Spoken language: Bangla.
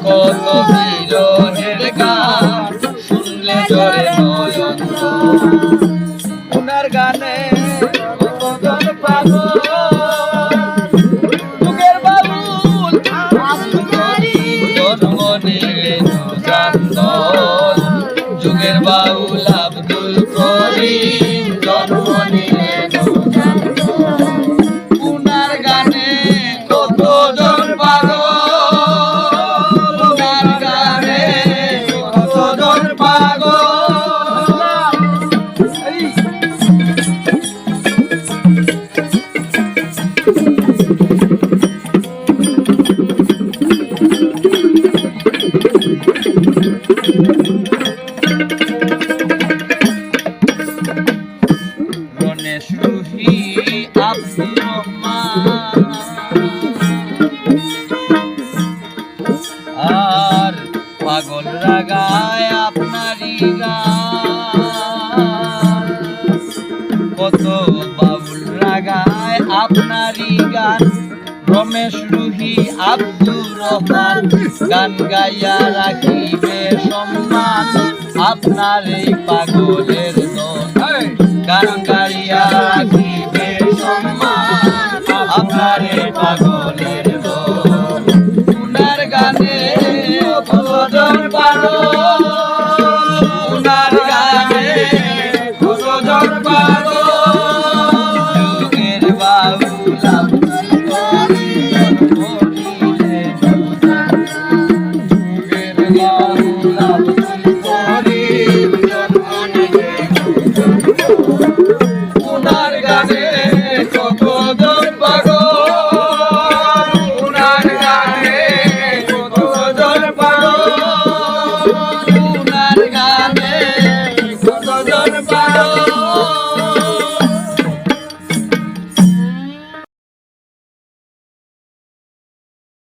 কত বিরহের গান শুনলে জরে নয়ন গানে কতজন পাগল পাগল রাগায় আপনারই গান। কত বাউল রাগায় আপনারই গান। রমেশ রুহি আব্দুর রহমান, গান গাইয়া রাখিবে সম্মান। আপনার এই পাগলের বাউলা উনার